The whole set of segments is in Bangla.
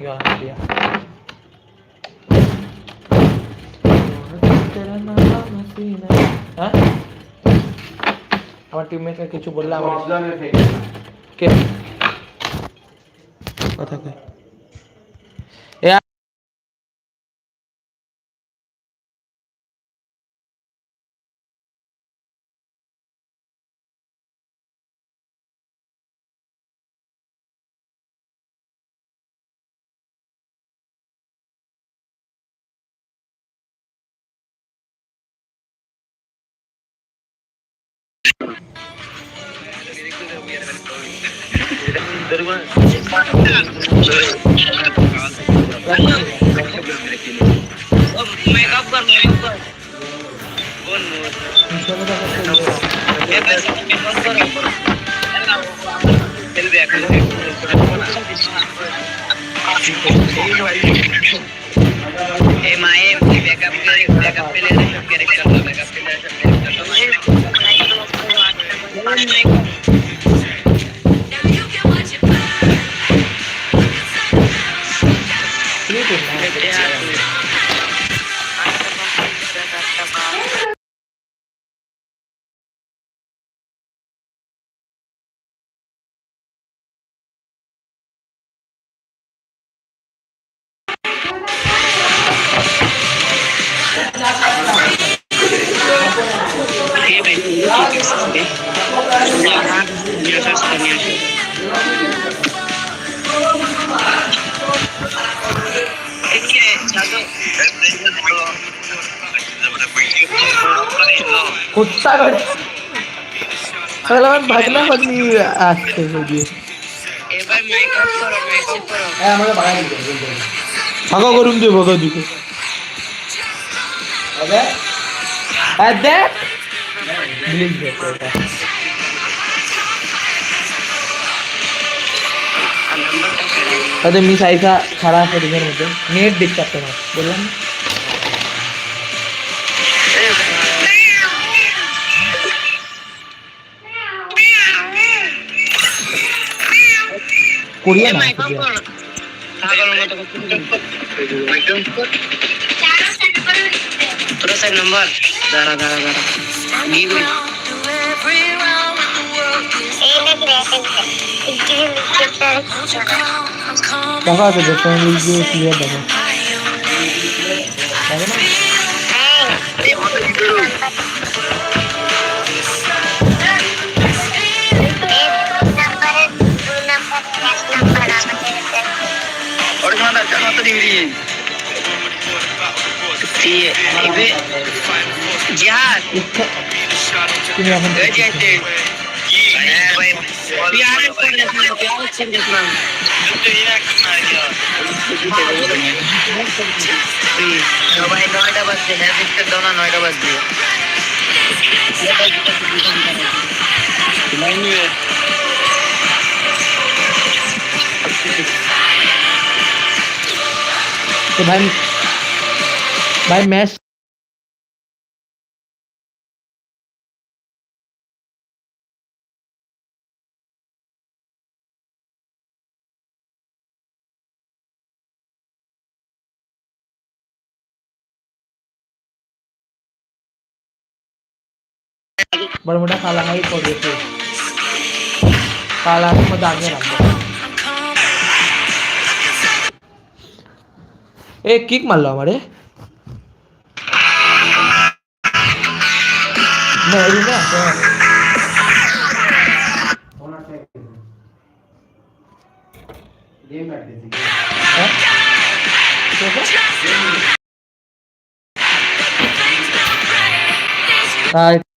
দিয়া হ্যাঁ আমার টিমমেটকে কিছু বললে আমার কে কথা কে Hey, my कुत्ता कर साला मैं भागना भागनी আসছে বুঝিয়ে ए भाई मेकअप करो मेकअप करो ফাঁকা করুন দিয়ে ফাঁকা দিকে আর দেখ প্লিজ দেখ এটা তাদের মিস আইসা খারাপ আছে দিনের মধ্যে net kuliah mah kuliah Terusin nomor darah darah darah. Gini. Bangga tuh, jangan lupa dia banyak. Bagaimana? ইচ্ছা তুমি এখন गए जैसे प्यार कर देना प्यार से देना সবাই নয়টা বাজছে হ্যাঁ বিস্কুট দাও না নয়টা বাজছে तो भाई भाई match Baru kalah lagi ngayon po dito. Kala ko madami lang po. এ কিক মারলো nah. না এই না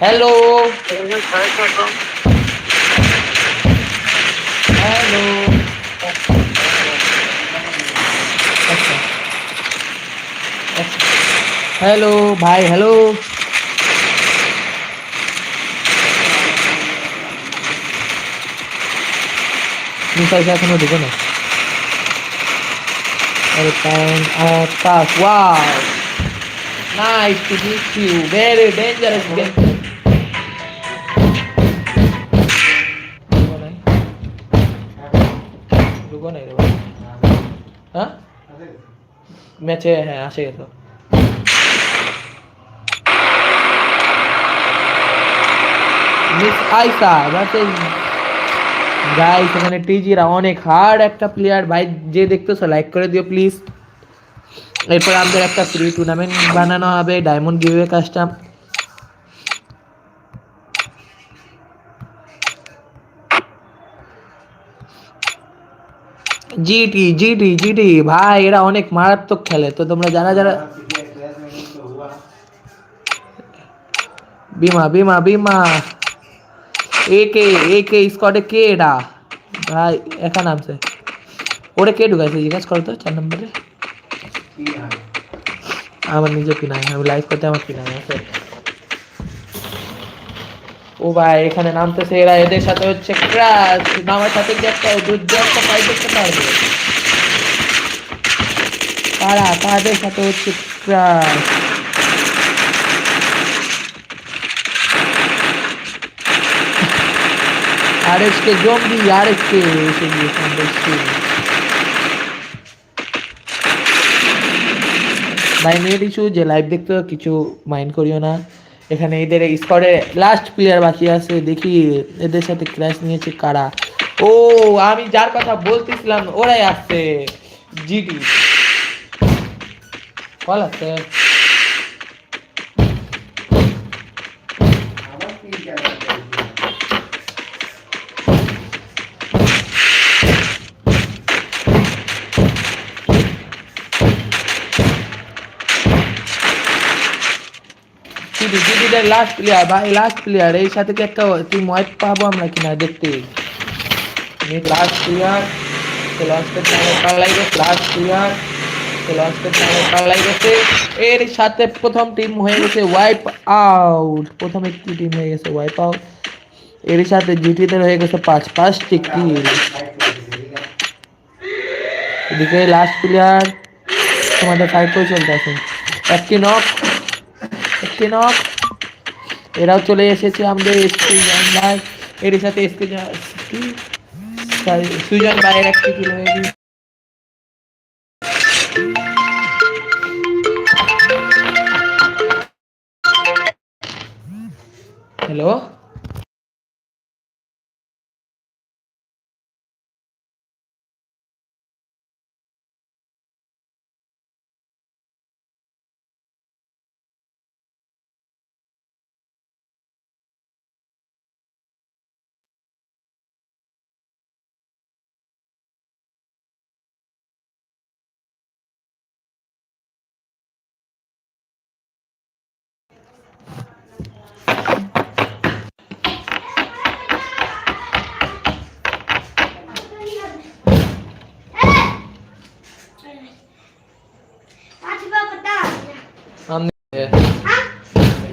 হ্যালো হ্যালো হ্যালো ভাই হ্যালো মিসাইল এখনও ঢুকে না uh, হ্যাঁ ম্যাচে হ্যাঁ আসে গেছো মিস আইসা গাইস এখানে টিজিরা অনেক হার্ড একটা প্লেয়ার ভাই যে দেখতেছো লাইক করে দিও প্লিজ এরপর আমাদের একটা ফ্রি টুর্নামেন্ট বানানো হবে ডায়মন্ড গিভওয়ে কাজটা জিটি জিটি জিটি ভাই এরা অনেক মারাত্মক খেলে। তো তোমরা যারা যারা বিমা বিমা বিমা একে একে স্কোয়াডে কে এটা ভাই একা নামছে। ওরে কে ঢুকাইছে, জিজ্ঞাসা করো তো, চার নম্বরে। আমার নিজে পিনাই আমি লাইভ করতে আমার পিনাই আছে ও ভাই, এখানে নামতেছে এরা, এদের সাথে হচ্ছে ক্রাশ নামার সাথে কি একটা যুদ্ধ একটা ফাইট দেখতে পারবে। কারা কাদের সাথে হচ্ছে ক্রাশ আরএস কে এসে গিয়েছে আমাদের team। ভাই নেট ইস্যু যে লাইভ দেখতে কিছু মাইন্ড করিও না। এখানে এদের স্কোয়াডে লাস্ট প্লেয়ার বাকি আছে। দেখি এদের সাথে ক্র্যাশ নিয়েছে কারা? ও, আমি যার কথা বলতেছিলাম, ওরাই আসছে। জিডি। কল আছে? জিডিদের লাস্ট প্লেয়ার ভাই লাস্ট প্লেয়ার এই সাথে কি একটা টিম ওয়াইপ পাবো আমরা কিনা দেখতে? লাস্ট প্লেয়ার লাস্টের গেছে লাস্ট প্লেয়ার লাস্টের এর সাথে প্রথম টিম হয়ে গেছে ওয়াইপ আউট প্রথম একটি টিম হয়ে গেছে ওয়াইপ আউট এর সাথে জিটিদের হয়ে গেছে পাঁচ, পাঁচটি কিল এদিকে লাস্ট প্লেয়ার তোমাদের ফাইট করে চলতে আছে একটি নক একটি নক এরাও চলে এসেছে আমাদের এসকে ভাই। এর সাথে এসকে সুজন ভাইয়ের একটি হ্যালো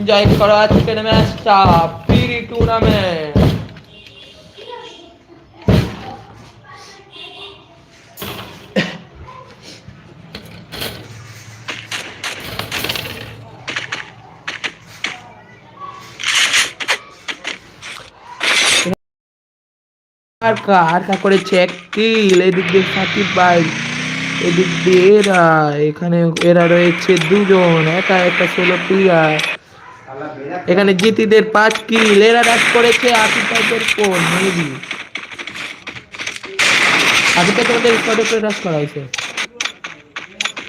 এনজয় করো আজকের ম্যাচটা ফ্রি টুর্নামেন্ট করেছে এক কিল এদিক দিয়ে সাকিব ভাই, এদিক দিয়ে এরা, এখানে এরা রয়েছে দুজন, একা একটা ষোলো প্লেয়ার এখানে জিতিদের পাঁচ কি? এরা রাশ করেছে আশি টাইপের কোন মেবি স্কোয়াডে করে রাশ করা হয়েছে?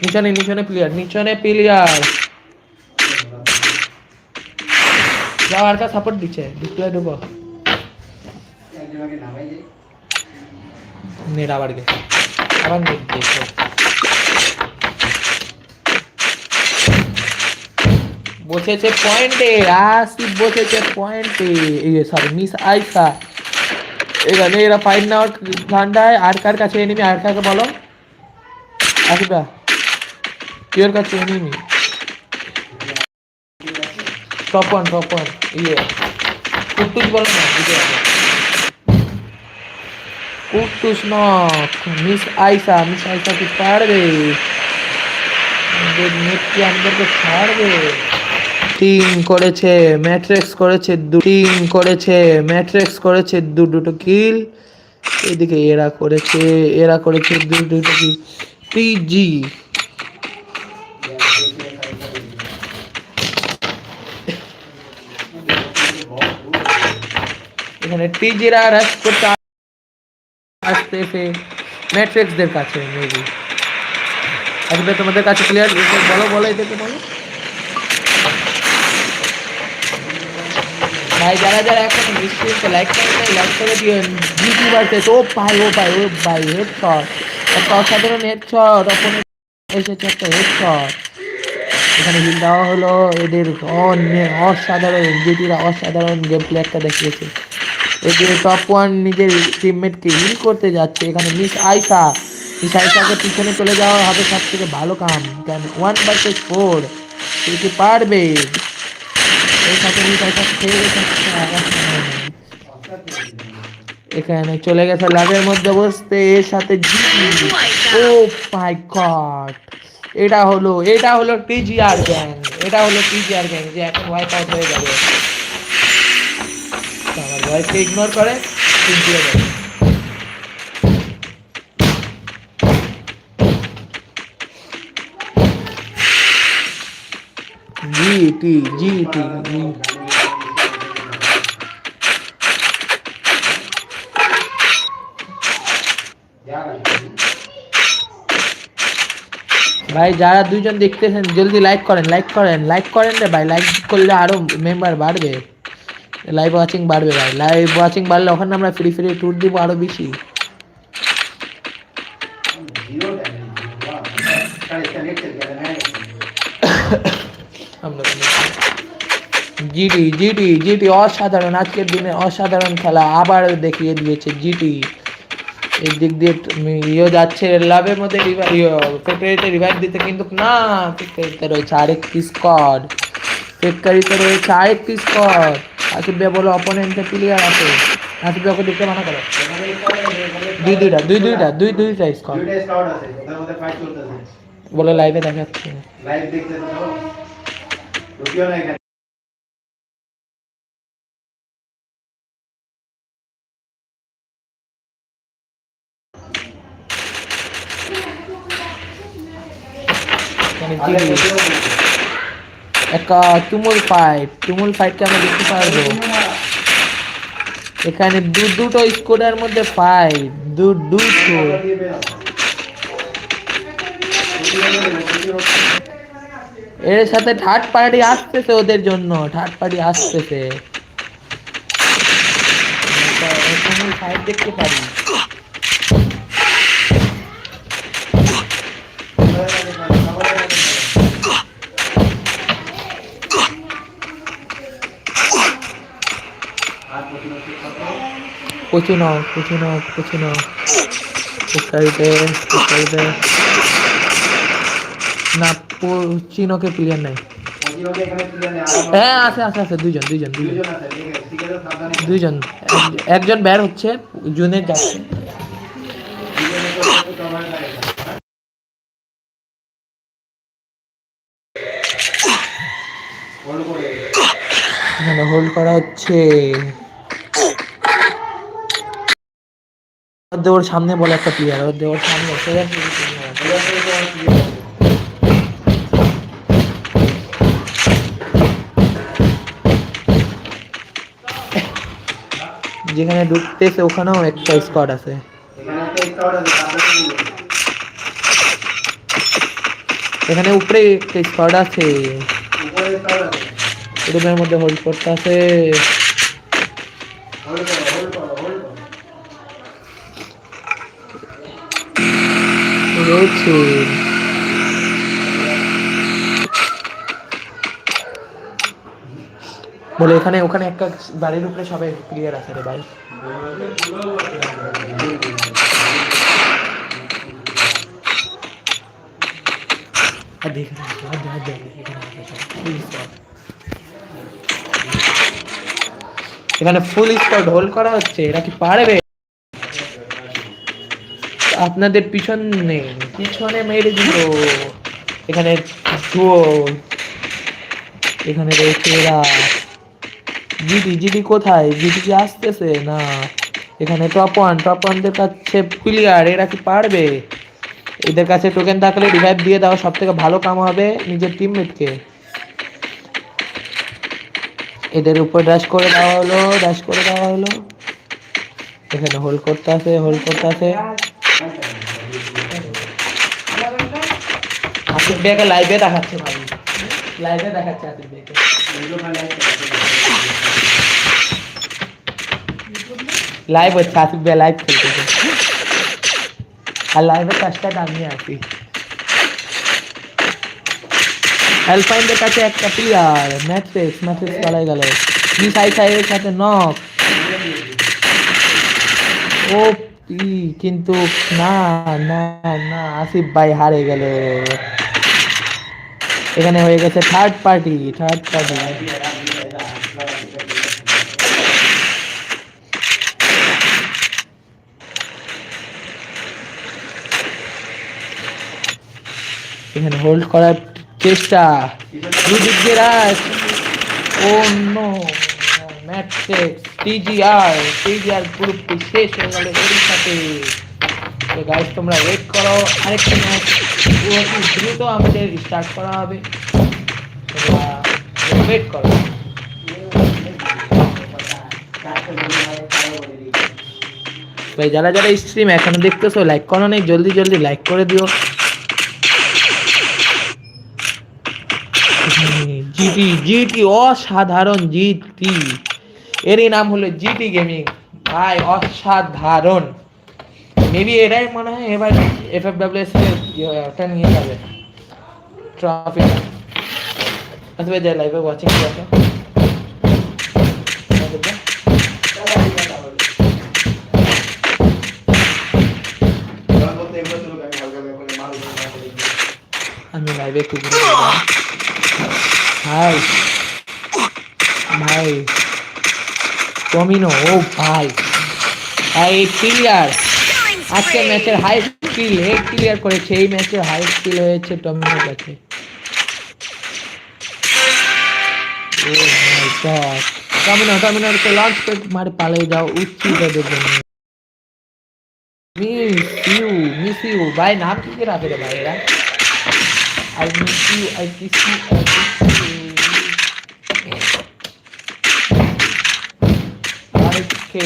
নিচনে নিচনে প্লেয়ার নিচনে প্লেয়ার যাও আর কা সাপোর্ট দিচ্ছে। ডিসপ্লে নেট আবার আবার নেট গেছে। বসেছে পয়েন্টে আসিফ বসেছে পয়েন্টে এই সরি মিস আইসা এখানে এরা ফাইট নেওয়ার ঠান্ডায় আর কার কাছে এনিমি আর কাকে বলো? আসিফা কেউর কাছে enemy top one top one ইয়ে। কুটুস বলো না বুঝে কুটুস নক মিস আইসা মিস আইসা কি পারবে নেট কি আমাদেরকে ছাড়বে? টিম করেছে, ম্যাট্রিক্স করেছে দু, টিম করেছে, ম্যাট্রিক্স করেছে দু দুটো কিল। এদিকে এরা করেছে এরা করেছে দু দুটো কিল। পিজি এখানে টিজিরা রাশ করতে আসতেছে ম্যাট্রিক্সদের কাছে মেবি আসবে তোমাদের কাছে ক্লিয়ার বলো বলো এদেরকে বলো। ভাই, যারা যারা এখন নিশ্চয়ই লাইক করে লাইক করে দিও। জিটি ভার্সেস ও ভাই ও ভাই ও ভাই হেডশট একটা অসাধারণ হেডশট অপোনেন্ট এসেছে একটা হেডশট এখানে হিল দেওয়া হলো, এদের অসাধারণ জিটিরা অসাধারণ গেম প্লে একটা দেখিয়েছে। এদের টপ ওয়ান নিজের টিমমেটকে হিল করতে যাচ্ছে। এখানে মিস আইসা মিস আইসাকে পিছনে চলে যাওয়া হবে সব থেকে ভালো কাম। কেন ওয়ান ভার্সেস ফোর সে কি পারবে? এখানে চলে গেছে লাগের মধ্যে বসতে, এর সাথে ও মাই গড। এটা হলো এটা হলো টিজিআর গ্যাং। এটা হলো টিজিআর গ্যাং, যে এখন ওয়াইপ আউট হয়ে যাবে আমার ভয়েসকে ইগনোর করে তিন দিয়ে দেবে জিটি জিটি ভাই, যারা দুইজন দেখতেছেন, জলদি লাইক করেন লাইক করেন লাইক করেন রে ভাই। লাইক করলে আরও মেম্বার বাড়বে। লাইভ ওয়াচিং বাড়বে ভাই। লাইভ ওয়াচিং বাড়লে ওখানে আমরা ফ্রি ফ্রি ট্যুর দিব আরও বেশি আমরা জিটি জিটি জিটি অসাধারণ। আজকের দিনে অসাধারণ খেলা আবার দেখিয়ে দিয়েছে জিটি এই দিক দিয়ে ইয়ে যাচ্ছে লাভের মধ্যে ফেক্টরিতে রিভাইভ দিতে কিন্তু না ফেক্টরিতে রয়েছে আরেকটি স্কোয়াড ফেক্টরিতে রয়েছে আরেকটি স্কোয়াড আসিফ ভাই বলো অপোনেন্টের প্লেয়ার আছে। আসিফ ভাইকে দেখতে মানা করো। দুই দুইটা দুই দুইটা দুই দুইটা স্কোয়াড বলে লাইভে দেখাচ্ছে। এখানে। এখানে দু, দুটো মধ্যে দু, দুটো। এর সাথে থার্ড পার্টি আসতেছে ওদের জন্য থার্ড পার্টি আসতেছে। দেখতে পারি। কচু নাও কচু নাও কচু নাও। পুষ্কারিতে পুষ্কারিতে না চিনোকে প্লেয়ার নাই হ্যাঁ আছে আছে আছে, দুইজন দুইজন দুইজন। দুইজন। এক- একজন ব্যার হচ্ছে জুনের যাচ্ছে। হোল্ড করা হচ্ছে। দেওয়ার সামনে বলে একটা প্লেয়ার ওর দেওয়ার সামনে। যেখানে ঢুকতেছে, ওখানেও একটা স্কোয়াড আছে। এখানে উপরে একটা স্কোয়াড আছে। রুমের মধ্যে হোল্ড করতে আছে। বলে, এখানে, ওখানে একটা বাড়ির উপরে সবাই ক্লিয়ার আছে রে ভাই। এখানে ফুল স্পট হোল্ড করা হচ্ছে, এরা কি পারবে? আপনাদের পিছনে পিছনে মেরে দিল। এখানে এখানে রয়েছে এরা। জিডি জিডি কোথায়? জিডি কি আসতেছে? না। এখানে টপ ওয়ান টপ ওয়ানদের কাছে প্লেয়ার এরা কি পারবে? এদের কাছে টোকেন থাকলে রিভাইভ দিয়ে দাও সব থেকে ভালো কাম হবে নিজের টিমমেটকে এদের উপর ড্যাশ করে দেওয়া হলো ড্যাশ করে দেওয়া হলো। এখানে হোল্ড করতে আছে হোল্ড করতে আছে। আসিফ ভাইকে লাইভে দেখাচ্ছে ভাই। লাইভে দেখাচ্ছে আসিফ লাইভ হচ্ছে আসিফ লাইভ খেলতেছে। আর লাইভের কাজটা আমি আছি। হেল্পলাইনদের কাছে একটা প্লেয়ার ম্যাট্রিক্স ম্যাট্রিক্স পালাই গেল। জি সাই সাইয়ের সাথে নক ও কিন্তু না না না আসিফ ভাই হারে গেল। এখানে হয়ে গেছে থার্ড পার্টি থার্ড পার্টি এখানে হোল্ড করার চেষ্টা। দুদিক রাখ ও নো টিজিআর টিজিআর পুরোপুরি শেষ হয়ে গেল সাথে তো গাইস তোমরা ওয়েট করো, আরেকটা ম্যাচ অতি দ্রুত আমাদের স্টার্ট করা হবে। ওয়েট করো। ভাই, যারা যারা স্ট্রিম এখনও দেখতেছো লাইক করো নেই জলদি জলদি লাইক করে দিও। জিটি জিটি অসাধারণ জিটি এরই নাম হলো জিটি গেমিং ভাই, অসাধারণ। মেবি এরাই মনে হয় এবার এফ এফ এস ওটা নিয়ে যাবে ট্রফি আসবে যে লাইভে ওয়াচিং আছে আমি লাইভে একটু ঘুরে গেলাম ভাই ভাই টমিনো ও ভাই ভাই ক্লিয়ার আজকে ম্যাচের হাই স্কিল হে ক্লিয়ার করেছে এই ম্যাচের হাই স্কিল হয়েছে টমিনোর কাছে ও মাই গড টমিনো টমিনোকে লঞ্চ করে মারে পালিয়ে যাও উচিত ওদের জন্য। মিস ইউ মিস ইউ ভাই নাম কি কি রাখে রে ভাই এরা? I miss you, I miss you, I miss you. আরেককে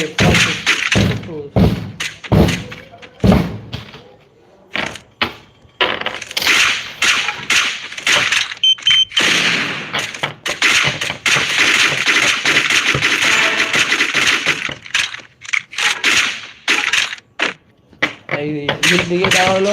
এই হিল দিয়ে দেওয়া হলো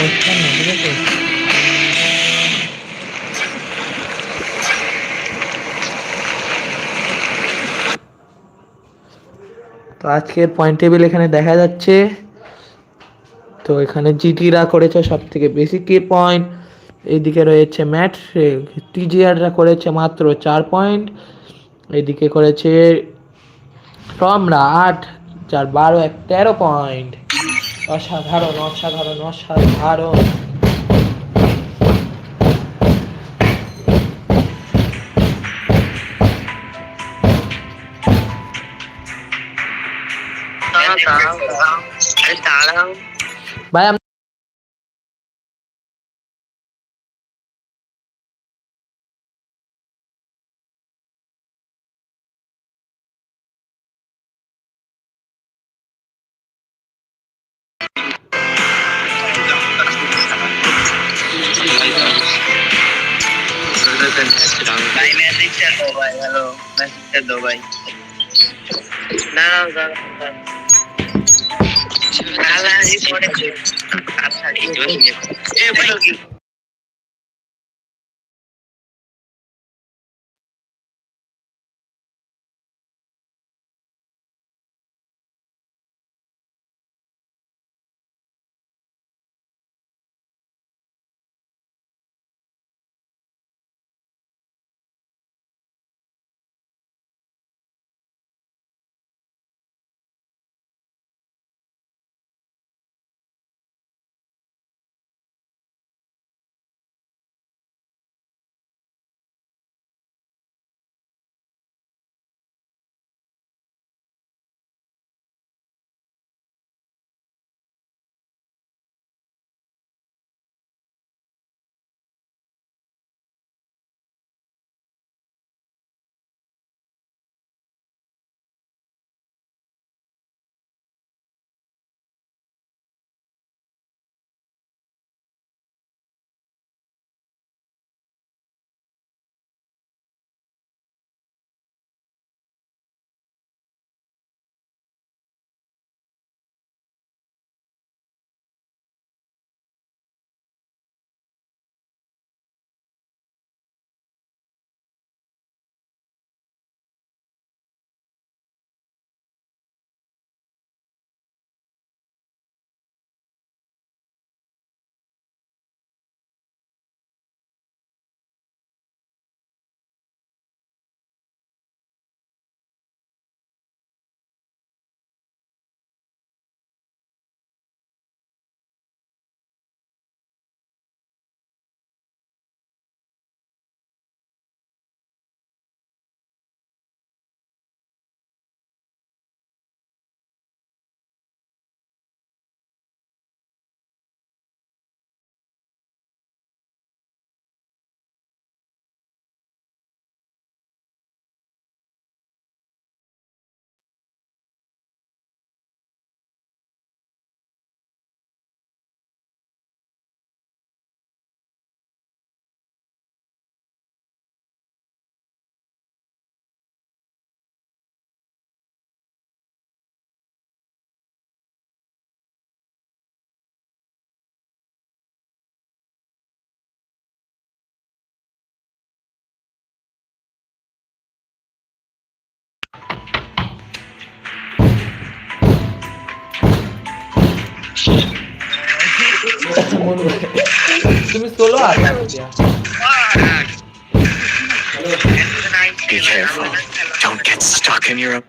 হচ্ছেন না, ঠিক আছে? তো আজকের পয়েন্ট টেবিল এখানে দেখা যাচ্ছে। তো এখানে জিটিরা করেছে সব থেকে বেশি কে পয়েন্ট এইদিকে রয়েছে ম্যাট টিজিআররা করেছে মাত্র চার পয়েন্ট এইদিকে করেছে টমরা আট চার বারো এক তেরো পয়েন্ট অসাধারণ অসাধারণ অসাধারণ। ভাই খেলতে ভাই মেসেজটা দাও ভাই হ্যালো মেসেজটা দাও ভাই। ভাই Be careful. Don't get stuck in Europe.